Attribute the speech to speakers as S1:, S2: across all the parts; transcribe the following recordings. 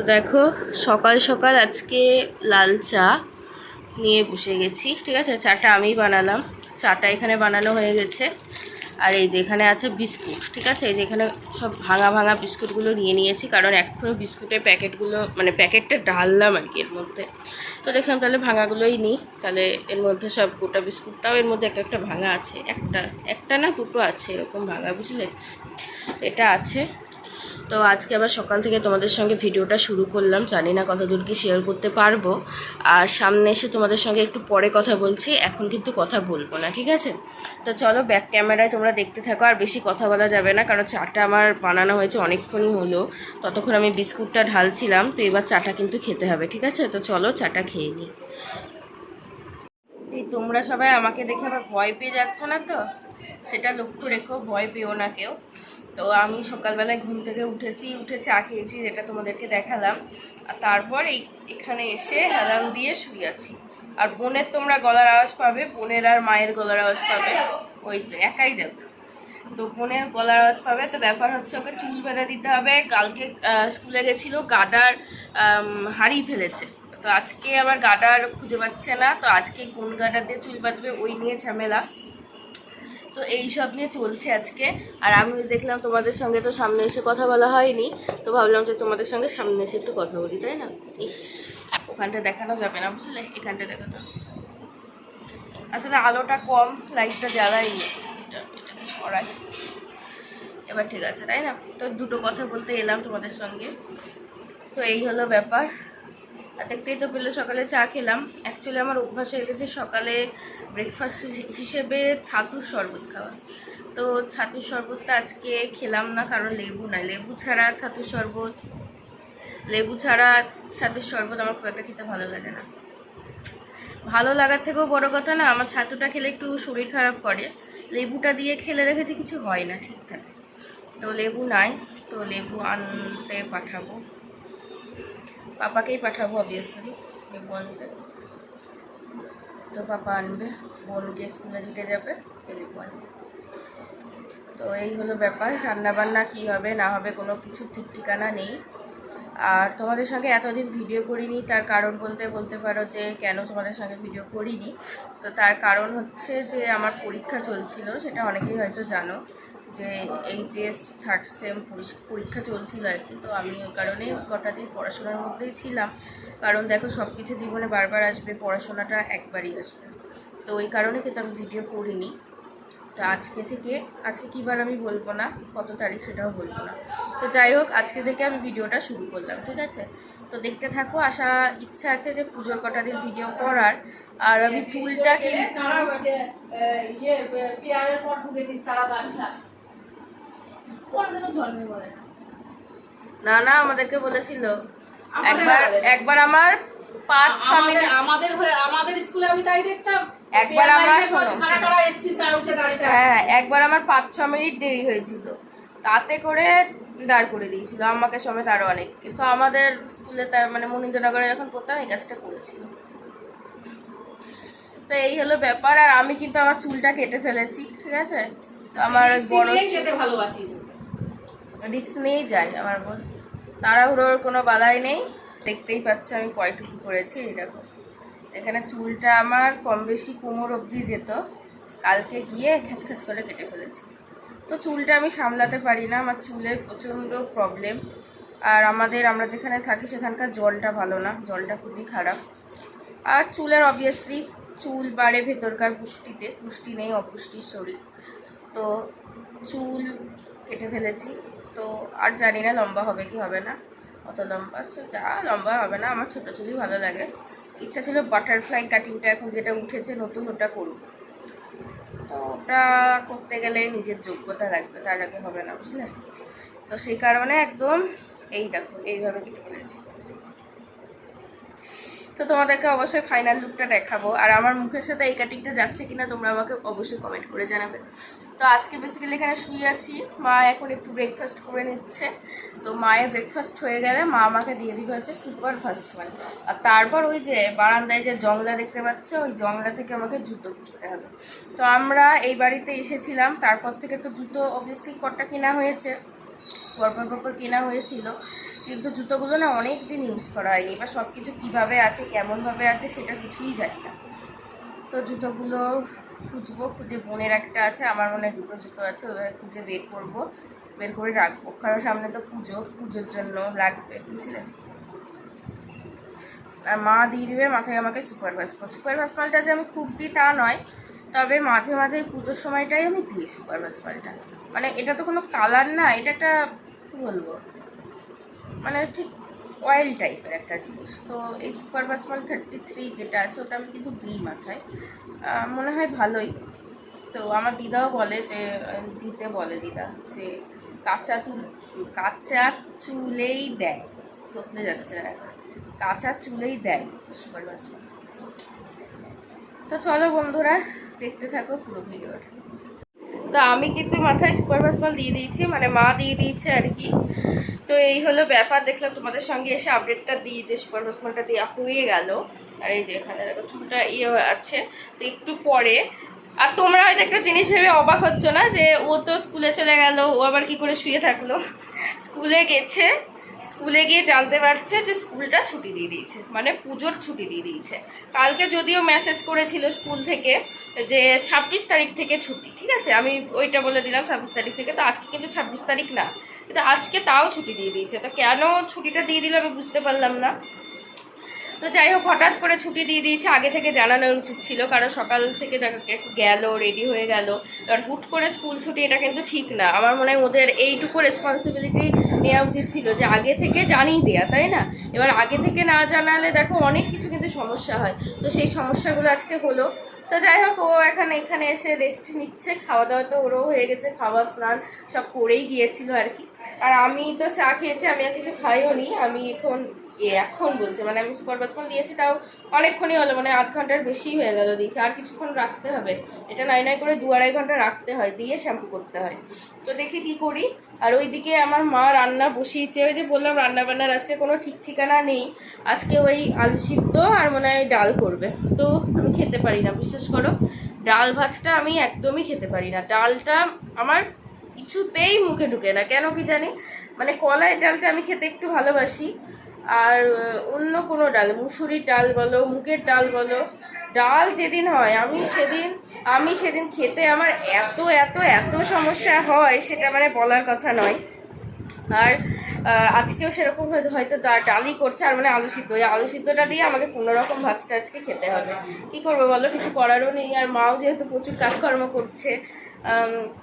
S1: তো দেখো, সকাল সকাল আজকে লাল চা নিয়ে বসে গেছি। ঠিক আছে? চাটা আমি বানালাম। চাটা এখানে বানানো হয়ে গেছে। আর এই যেখানে আছে বিস্কুট, ঠিক আছে? এই যে এখানে সব ভাঙা ভাঙা বিস্কুটগুলো নিয়ে নিয়েছি, কারণ এখনও বিস্কুটের প্যাকেটগুলো মানে প্যাকেটটা ঢাললাম আর কি এর মধ্যে। তো দেখলাম তাহলে ভাঙাগুলোই নিই। তাহলে এর মধ্যে সব গোটা বিস্কুট তাও এর মধ্যে একটা একটা ভাঙা আছে। একটা একটা না দুটো আছে এরকম ভাঙা, বুঝলে? এটা আছে। তো আজকে আবার সকাল থেকে তোমাদের সঙ্গে ভিডিওটা শুরু করলাম। জানি না কতদূর কি শেয়ার করতে পারব। আর সামনে এসে তোমাদের সঙ্গে একটু পরে কথা বলছি। এখন কিন্তু কথা বলব না, ঠিক আছে? তো চলো ব্যাক ক্যামেরায় তোমরা দেখতে থাকো, আর বেশি কথা বলা যাবে না, কারণ চাটা আমার বানানো হয়েছে অনেকক্ষণই হলো। ততক্ষণ আমি বিস্কুটটা ঢালছিলাম, তো এবার চাটা কিন্তু খেতে হবে, ঠিক আছে? তো চলো চাটা খেয়ে নিই। তোমরা সবাই আমাকে দেখে আবার ভয় পেয়ে যাচ্ছ না তো? সেটা লক্ষ্য রেখো, ভয় পেও না কেউ। তো আমি সকালবেলায় ঘুম থেকে উঠেছি উঠে চা খেয়েছি, যেটা তোমাদেরকে দেখালাম। আর তারপর এই এখানে এসে হেলান দিয়ে শুয়ে আছি। আর বোনের তোমরা গলার আওয়াজ পাবে, বোনের আর মায়ের গলার আওয়াজ পাবে। ওই একাই যাবে। তো বোনের গলার আওয়াজ পাবে, তো ব্যাপার হচ্ছে ওকে চুল বেঁধে দিতে হবে। কালকে স্কুলে গেছিল গাডার হারিয়ে ফেলেছে। তো আজকে আবার গাডার খুঁজে পাচ্ছে না, তো আজকে কোন গাডার দিয়ে চুল বাঁধবে ওই নিয়ে ঝামেলা। তো এই সব নিয়ে চলছে আজকে, আর আমি দেখলাম তোমাদের সঙ্গে তো সামনে এসে কথা বলা হয়নি, তো ভাবলাম যে তোমাদের সঙ্গে সামনে এসে একটু কথা বলি, তাই না? ইস, ওখানটা দেখানো যাবে না, বুঝলে? এখানটা দেখানো আসলে আলোটা কম, লাইটটা জ্বালাইনি এটা- এটাকে সরাই। এবার ঠিক আছে, তাই না? তো দুটো কথা বলতে এলাম তোমাদের সঙ্গে। তো এই হলো ব্যাপার। আর দেখতেই তো পেলে সকালে চা খেলাম। অ্যাকচুয়ালি আমার অভ্যাস হয়ে গেছে সকালে ব্রেকফাস্ট হিসেবে ছাতুর শরবত খাওয়া। তো ছাতুর শরবতটা আজকে খেলাম না, কারণ লেবু নাই লেবু ছাড়া ছাতুর শরবত, লেবু ছাড়া ছাতুর শরবত আমার খুব একটা খেতে ভালো লাগে না। ভালো লাগার থেকেও বড় কথা না, আমার ছাতুটা খেলে একটু শরীর খারাপ করে। লেবুটা দিয়ে খেলে রেখেছি কিছু হয় না ঠিকঠাক। তো লেবু নাই, তো লেবু আনতে পাঠাবো। পাপাকেই পাঠাবো অবভিয়াসলি লেবু আনতে তো পাপা আনবে, বোনকে স্কুলে দিতে যাবে তো এই হলো ব্যাপার, রান্নাবান্না কী হবে, না হবে, কোনো কিছু ঠিক ঠিকানা নেই। আর তোমাদের সঙ্গে এতদিন ভিডিও করিনি, তার কারণ বলতে বলতে পারো যে কেন তোমাদের সঙ্গে ভিডিও করিনি। তো তার কারণ হচ্ছে যে আমার পরীক্ষা চলছিল, সেটা অনেকেই হয়তো জানো। যে এইচএস থার্ড সেম পরীক্ষা চলছিল আর কি। তো আমি ওই কারণে কটা দিন পড়াশোনার মধ্যেই ছিলাম। কারণ দেখো সব কিছু জীবনে বারবার আসবে, পড়াশোনাটা একবারই আসবে। তো ওই কারণে কিন্তু আমি ভিডিও করিনি। তো আজকে থেকে, আজকে কী বার আমি বলব না, কত তারিখ সেটাও বলব না। তো যাই হোক, আজকে থেকে আমি ভিডিওটা শুরু করলাম, ঠিক আছে? তো দেখতে থাকো, আশা, ইচ্ছা আছে যে পুজোর কটা দিন ভিডিও করার। আর আমি চুলটা কিন্তু
S2: তারা ওইটা, আহ, ইয়ে, আহ, পেয়ারের পর ঢুকেছিস তারা ব্যবসা। কোনদিনও জন্মে বলে না।
S1: না না আমাদেরকে বলেছিল। একবার একবার আমার পাঁচ ছ মিনিট
S2: আমাদের হয়ে আমাদের স্কুলে আমি তাই দেখতাম।
S1: একবার আমার
S2: থাক।
S1: হ্যাঁ একবার আমার পাঁচ ছ মিনিট দেরি হয়েছিল। তাতে করে দাঁড় করে দিয়েছিল। আমাকে সমেত আরও অনেককে তো আমাদের স্কুলে তার মানে মনীন্দ্রনগরে যখন পড়তাম এই কাজটা করেছিল। তো এই হলো ব্যাপার। আর আমি কিন্তু আমার চুলটা কেটে ফেলেছি ঠিক আছে? তো আমার বড়
S2: ভালোবাসিস।
S1: রিক্স নিয়েই যাই আমার বোন। তাড়াহুড়োর কোনো বালাই নেই। দেখতেই পাচ্ছ আমি কয়টুকু করেছি, এই দেখো। এখানে চুলটা আমার কম বেশি কোমর অবধি যেত। কালকে গিয়ে খ্যাচ করে কেটে ফেলেছি। তো চুলটা আমি সামলাতে পারি না, আমার চুলের প্রচণ্ড প্রবলেম আর আমাদের, আমরা যেখানে থাকি সেখানকার জলটা ভালো না, জলটা খুবই খারাপ। আর চুলের অবভিয়াসলি চুল বাড়ে ভেতরকার পুষ্টিতে, পুষ্টি নেই অপুষ্টির শরীর। তো চুল কেটে ফেলেছি। তো আর জানি না লম্বা হবে কি হবে না। অত লম্বা সে যা লম্বা হবে না, আমার ছোটো চুলই ভালো লাগে। ইচ্ছা ছিল বাটারফ্লাই কাটিংটা এখন যেটা উঠেছে নতুন ওটা করব তো ওটা করতে গেলে নিজের যোগ্যতা লাগবে, তার আগে হবে না, বুঝলে? তো সেই কারণে একদম এই দেখো, এইভাবে কেটে ফেলেছি। তো তোমাদেরকে অবশ্যই ফাইনাল লুকটা দেখাবো। আর আমার মুখের সাথে এই কাটিংটা যাচ্ছে কিনা তোমরা আমাকে অবশ্যই কমেন্ট করে জানাবে। তো আজকে বেসিক্যালি এখানে শুয়ে আছি। মা এখন একটু ব্রেকফাস্ট করে নিচ্ছে। তো মায়ের ব্রেকফাস্ট হয়ে গেলে মা আমাকে দিয়ে দিবে হচ্ছে সুপার ফাস্ট ওয়ান আর তারপর ওই যে বারান্দায় যে জংলা দেখতে পাচ্ছ, ওই জংলা থেকে আমাকে জুতো খুঁজতে হবে। তো আমরা এই বাড়িতে এসেছিলাম। তারপর থেকে তো জুতো অবভিয়াসলি কটা কেনা হয়েছে, পরপর পরপর কেনা হয়েছিল। কিন্তু জুতোগুলো না অনেক দিন ইউজ করা হয়নি। এবার সব কিছু কীভাবে আছে, কেমনভাবে আছে, সেটা কিছুই জানি না। তো জুতোগুলো খুঁজবো, খুঁজে বোনের একটা আছে, আমার মনে হয় দুটো জুতো আছে ওইভাবে খুঁজে বের করব, বের করে রাখব, কারণ সামনে তো পুজো, পুজোর জন্য লাগবে বুঝলেন আর মা দিয়ে দেবে, মাথায় আমাকে সুপার ভাসপাল সুপার ভাসপালটা যে আমি খুব দিই তা নয়, তবে মাঝে মাঝে পুজোর সময়টাই আমি দিই সুপার ভাসপালটা মানে এটা তো কোনো কালার না, এটা একটা কী বলব? মানে ঠিক অয়েল টাইপের একটা জিনিস। তো এই সুপার ভাসপাল থার্টি থ্রি যেটা আছে, ওটা আমি কিন্তু দিই মাথায়। মনে হয় ভালোই। তো আমার দিদাও বলে যে দিতে বলে দিদা যে, কাঁচা চুল, কাঁচা চুলেই দেয়। তোপতে যাচ্ছে না কাঁচা চুলেই দেয় সুপার ভাসপাল তো চলো বন্ধুরা, দেখতে থাকো পুরো ভিডিওটা তো আমি কিন্তু মাথায় সুপার ভাসপাল দিয়ে দিয়েছি মানে মা দিয়ে দিয়েছে আর কি। তো এই হলো ব্যাপার, দেখলাম তোমাদের সঙ্গে এসে আপডেটটা দিই যে সুপার ভাসপালটা দেওয়া হয়ে গেল। আর এই যে এখানে চুলটা ইয়ে আছে, তো একটু পরে। আর তোমরা হয়তো একটা জিনিস ভেবে অবাক হচ্ছ না যে ও তো স্কুলে চলে গেল, ও আবার কি করে শুয়ে থাকল? স্কুলে গেছে স্কুলে গিয়ে জানতে পারছে যে স্কুলটা ছুটি দিয়ে দিয়েছে মানে পুজোর ছুটি দিয়ে দিয়েছে। কালকে যদিও মেসেজ করেছিল স্কুল থেকে যে ছাব্বিশ তারিখ থেকে ছুটি, ঠিক আছে? আমি ওইটা বলে দিলাম ছাব্বিশ তারিখ থেকে, তো আজকে কিন্তু ছাব্বিশ তারিখ না, কিন্তু আজকে তাও ছুটি দিয়ে দিয়েছে। তো কেন ছুটিটা দিয়ে দিল আমি বুঝতে পারলাম না। তো যাই হোক, হঠাৎ করে ছুটি দিয়ে দিয়েছে। আগে থেকে জানানো উচিত ছিল, কারণ সকাল থেকে একটু গেল রেডি হয়ে গেল। এবার হুট করে স্কুল ছুটি, এটা কিন্তু ঠিক না। আমার মনে হয় ওদের এইটুকু রেসপন্সিবিলিটি নেওয়া উচিত ছিল, যে আগে থেকে জানিয়ে দেয়া, তাই না? এবার আগে থেকে না জানালে দেখো, অনেক কিছু কিন্তু সমস্যা হয়। তো সেই সমস্যাগুলো আজকে হলো। তো যাই হোক, ও এখানে এখানে এসে রেস্ট নিচ্ছে। খাওয়া দাওয়া তো ওরও হয়ে গেছে, খাওয়া, স্নান সব করেই গিয়েছিল আর কি। আর আমি তো চা খেয়েছি, আমি আর কিছু খাইও নি আমি এখন এখন বলছে। মানে আমি সুপার বাসপন দিয়েছি, তাও অনেকক্ষণই হলো মানে আধ ঘণ্টার বেশি হয়ে গেল দিয়েছি। আর কিছুক্ষণ রাখতে হবে। এটা নাই নাই করে দু আড়াই ঘণ্টা রাখতে হয়, দিয়ে শ্যাম্পু করতে হয়। তো দেখি কি করি। আর ওইদিকে আমার মা রান্না বসিয়েছে, ওই যে বললাম রান্না বান্নার আজকে কোনো ঠিক ঠিকানা নেই। আজকে ওই আলু সিদ্ধ আর মনে হয় ডাল করবে। তো আমি খেতে পারি না, বিশ্বাস করো। ডাল ভাতটা আমি একদমই খেতে পারি না। ডালটা আমার কিছুতেই মুখে ঢুকে না। কেন কি জানি? মানে কলাই ডালটা আমি খেতে একটু ভালোবাসি। আর অন্য কোনো ডাল মুসুরির ডাল বলো, মুগের ডাল বলো, ডাল যেদিন হয়, আমি সেদিন আমি সেদিন খেতে আমার এত এত এত সমস্যা হয়, সেটা মানে বলার কথা নয়। আর আজকেও সেরকম হয়তো ডালই করছে, আর মানে আলু সিদ্ধ। ওই আলু সিদ্ধটা দিয়ে আমাকে কোনো রকম ভাতটা আজকে খেতে হবে। কি করব বলো, কিছু করারও নেই, আর মাও যেহেতু প্রচুর কাজকর্ম করছে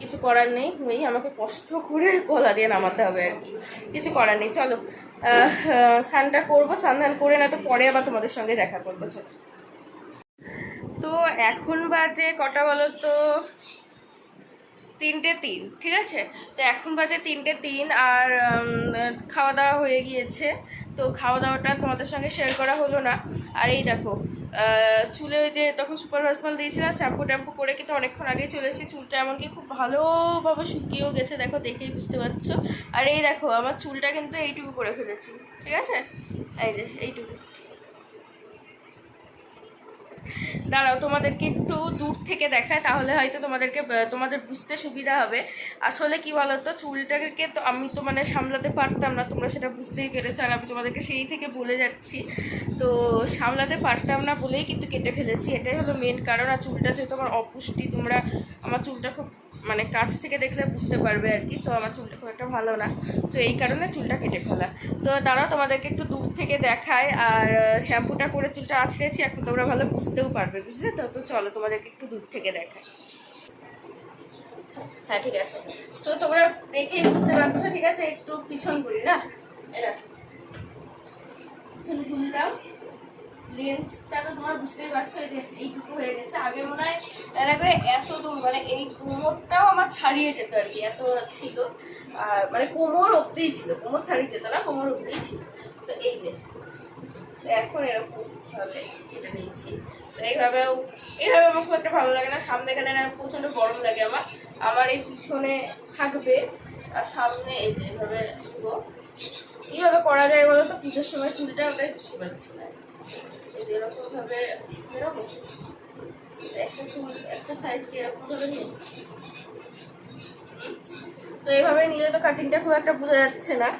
S1: কিছু করার নেই। ওই আমাকে কষ্ট করে গলা দিয়ে নামাতে হবে আর কি। কিছু করার নেই। চলো স্নানটা করব। স্নান করে না তো পরে আবার তোমাদের সঙ্গে দেখা করব। চলো। তো এখন বাজে কটা বলো তো? তিনটে তিন, ঠিক আছে? তো এখন বাজে তিনটে তিন আর খাওয়া দাওয়া হয়ে গিয়েছে। তো খাওয়া দাওয়াটা তোমাদের সঙ্গে শেয়ার করা হলো না। আর এই দেখো চুলে ওই যে তখন সুপার ভাসমাল দিয়েছিলাম, শ্যাম্পু ট্যাম্পু করে কিন্তু অনেকক্ষণ আগেই চলে এসেছি। চুলটা এমনকি খুব ভালোভাবে শুকিয়েও গেছে, দেখো দেখেই বুঝতে পারছ। আর এই দেখো, আমার চুলটা কিন্তু এইটুকু করে ফেলেছি, ঠিক আছে? এই যে, এইটুকু। দাঁড়াও, তোমাদেরকে একটু দূর থেকে দেখায়, তাহলে হয়তো তোমাদেরকে তোমাদের বুঝতে সুবিধা হবে। আসলে কি বলতো, চুলটাকে তো আমি তো মানে সামলাতে পারতাম না, তোমরা সেটা বুঝতেই পেরেছ, আর আমি তোমাদেরকে সেই থেকে বলে যাচ্ছি। তো সামলাতে পারতাম না বলেই কিন্তু কেটে ফেলেছি, এটাই হলো মেন কারণ, আর চুলটা যেহেতু আমার অপুষ্টি, তোমরা আমার চুলটা খুব মানে কাছ থেকে দেখলে বুঝতে পারবে আর কি, তো আমার চুলটা খুব একটা ভালো না। তো এই কারণে চুলটা কেটে ফেলা। তো দাঁড়াও, তোমাদেরকে একটু দূর থেকে দেখায়, আর শ্যাম্পুটা করে চুলটা আছড়েছি এখন তোমরা ভালো বুঝতেও পারবে। বুঝলে তো? তো চলো তোমাদেরকে একটু দূর থেকে দেখায় হ্যাঁ ঠিক আছে। তো তোমরা দেখেই বুঝতে পারছ, ঠিক আছে? একটু পিছন করি না? তোমার বুঝতেই পারছ হয়ে গেছে। আগে মনে হয় এত মানে এই কোমরটাও আমার ছাড়িয়ে যেত আর কি, এত ছিল। আর মানে কোমর অব্দিই ছিল, কোমর ছাড়িয়ে যেত না, কোমর অব্দিই ছিল। তো এই যে, এখন এরকম ভাবে নিয়েছি। এইভাবেও এইভাবে আমার খুব একটা ভালো লাগে না। সামনে এখানে প্রচণ্ড গরম লাগে আমার। আমার এই পিছনে থাকবে। আর সামনে এই যে এইভাবে। কীভাবে করা যায় বলো তো? পুজোর সময় চুলটা ওটাই বুঝতে পারছি না। এই যে এরকম ভাবে এরকম একটা চুল একটা সাইডকে এরকম ভাবে নিয়ে তো নিলে তো কাটিংটা খুব একটা বোঝা যাচ্ছে না।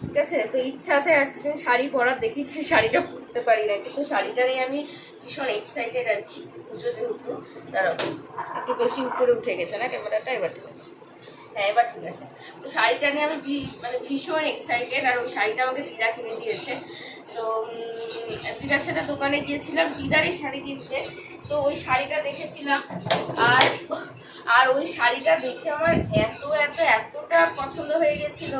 S1: ঠিক আছে? তো ইচ্ছা আছে একদিন শাড়ি পরার। দেখি শাড়িটা পরতে পারি না, কিন্তু শাড়িটা নিয়ে আমি ভীষণ এক্সাইটেড আর কি। পুজো যেহেতু, দাঁড়াও, একটু বেশি উপরে উঠে গেছে না, ক্যামেরাটা এবার ঠিক আছে। হ্যাঁ এবার ঠিক আছে। তো শাড়িটা নিয়ে আমি মানে ভীষণ এক্সাইটেড আর ওই শাড়িটা আমাকে দিদা কিনে দিয়েছে। তো দিদার সাথে দোকানে গিয়েছিলাম, দিদারই শাড়ি কিনতে। তো ওই শাড়িটা দেখেছিলাম আর আর ওই শাড়িটা দেখে আমার এত এত, এতটা পছন্দ হয়ে গেছিল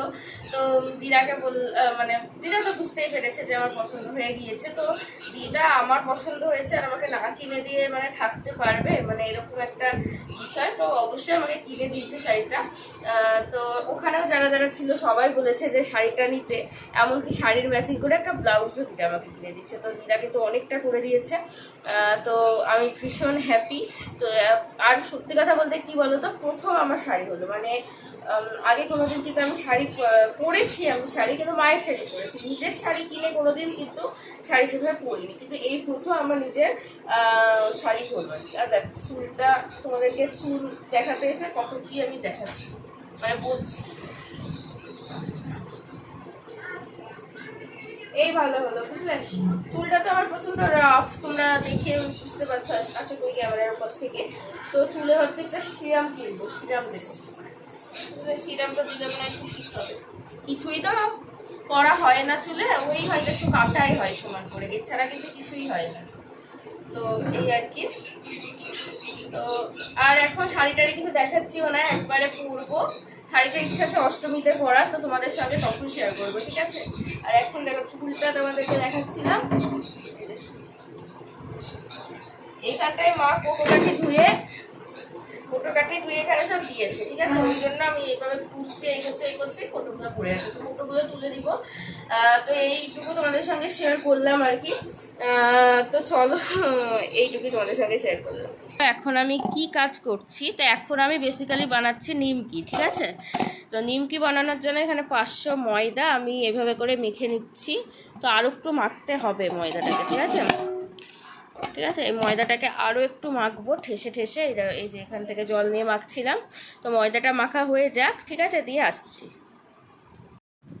S1: তো দিদাকে বল মানে দিদা তো বুঝতেই পেরেছে যে আমার পছন্দ হয়ে গিয়েছে। তো দিদা আমার পছন্দ হয়েছে আর আমাকে না কিনে দিয়ে মানে থাকতে পারবে মানে এরকম একটা বিষয়। তো অবশ্যই আমাকে কিনে দিয়েছে শাড়িটা। তো ওখানেও যারা যারা ছিল সবাই বলেছে যে শাড়িটা নিতে। এমনকি শাড়ির ম্যাচিং করে একটা ব্লাউজও দিতে আমাকে কিনে দিচ্ছে তো দিদাকে তো অনেকটা করে দিয়েছে। তো আমি ভীষণ হ্যাপি তো আর সত্যি কথা বলতে কি বলতো? প্রথম আমার শাড়ি হলো। মানে আগে কোনোদিন কিন্তু আমি শাড়ি পরেছি, আমি শাড়ি কিন্তু মায়ের শাড়ি পরেছি। নিজের শাড়ি কিনে কোনোদিন কিন্তু শাড়ি সেভাবে পরিনি। কিন্তু এই প্রথম আমার নিজের শাড়ি হলো। আর দেখ, চুলটা তোমাদেরকে চুল দেখাতে এসে কত কি আমি দেখাচ্ছি মানে বলছি। এই ভালো হলো, বুঝলে? চুলটা তো আমার প্রচণ্ড রাফ তোমরা দেখে বুঝতে পারছ, আশ- করি ক্যামেরার উপর থেকে। তো চুলে হচ্ছে একটা সিরাম কিনবো, সিরাম দেবো। হয় কিছুই তো করা হয় না চুলে, ওই হয়তো একটু কাটাই হয় সমান করে। এছাড়া কিন্তু কিছুই হয় না। তো এই আর কি। তো আর এখন শাড়ি টাড়ি কিছু দেখাচ্ছিও না একবারে পরবো। শাড়িটা ইচ্ছা আছে অষ্টমীতে পরা তো তোমাদের সঙ্গে তখন শেয়ার করব, ঠিক আছে? আর এখন দেখো, চুলটা তোমাদেরকে দেখাচ্ছিলাম। এখানটায় মা কোটোটাকে ধুয়ে কোটোটাকে ধুয়ে এখানে সব দিয়েছে, ঠিক আছে? ওই জন্য আমি এইভাবে কুচছে এই করছে এই করছে কোটোগুলো পড়ে আছে। তো কোটোগুলো তুলে দিব। তো এইটুকু তোমাদের সঙ্গে শেয়ার করলাম আর কি। তো চলো এইটুকুই তোমাদের সঙ্গে শেয়ার করলাম। এখন আমি কি কাজ করছি? তো এখন আমি বেসিক্যালি বানাচ্ছি নিমকি, ঠিক আছে? তো নিমকি বানানোর জন্য এখানে পাঁচশো ময়দা আমি এভাবে করে মেখে নিচ্ছি। তো আরও একটু মাখতে হবে ময়দাটাকে, ঠিক আছে? ঠিক আছে? এই ময়দাটাকে আরও একটু মাখবো, ঠেসে ঠেসে। এই যে- এখান থেকে জল নিয়ে মাখছিলাম। তো ময়দাটা মাখা হয়ে যাক, ঠিক আছে? দিয়ে আসছি।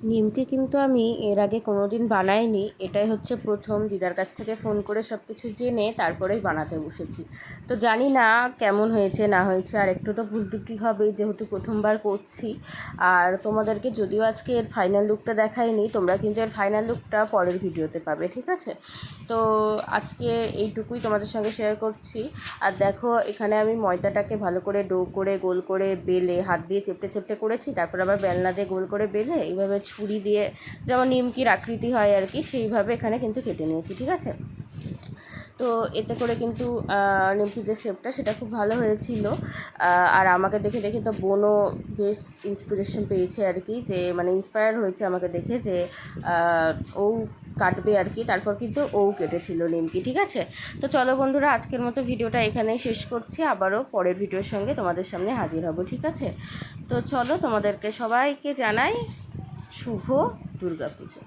S1: নিমকি কিন্তু আমি এর আগে কোনো দিন বানাইনি। এটাই হচ্ছে প্রথম। দিদার কাছ থেকে ফোন করে সব কিছু জেনে তারপরেই বানাতে বসেছি। তো জানি না কেমন হয়েছে, না হয়েছে। আর একটু তো ভুল ত্রুটি হবে, যেহেতু প্রথমবার করছি। আর তোমাদেরকে যদিও আজকে এর ফাইনাল লুকটা দেখাইনি, তোমরা কিন্তু এর ফাইনাল লুকটা পরের ভিডিওতে পাবে, ঠিক আছে? তো আজকে এইটুকুই তোমাদের সঙ্গে শেয়ার করছি। আর দেখো এখানে আমি ময়দাটাকে ভালো করে ডো করে গোল করে বেলে হাত দিয়ে চেপটে চেপটে করেছি তারপর আবার বেলনা দিয়ে গোল করে বেলে এইভাবে ছুরি দিয়ে যেমন নিমকির আকৃতি হয় আর কি সেইভাবে এখানে কিন্তু কেটে নিয়েছি ঠিক আছে? তো এতে করে কিন্তু আহ, নিমকির যে শেপটা সেটা খুব ভালো হয়েছিল। আর আমাকে দেখে দেখে তো বোনও বেশ ইন্সপিরেশন পেয়েছে আর কি যে মানে ইন্সপায়ার হয়েছে আমাকে দেখে যে ও কাটবে আর কি। তারপর কিন্তু ও কেটেছিল নিমকি, ঠিক আছে? তো চলো বন্ধুরা, আজকের মতো ভিডিওটা এখানেই শেষ করছি। আবারও পরের ভিডিওর সঙ্গে তোমাদের সামনে হাজির হব, ঠিক আছে? তো চলো তোমাদেরকে সবাইকে জানাই শুভ দুর্গাপুজো।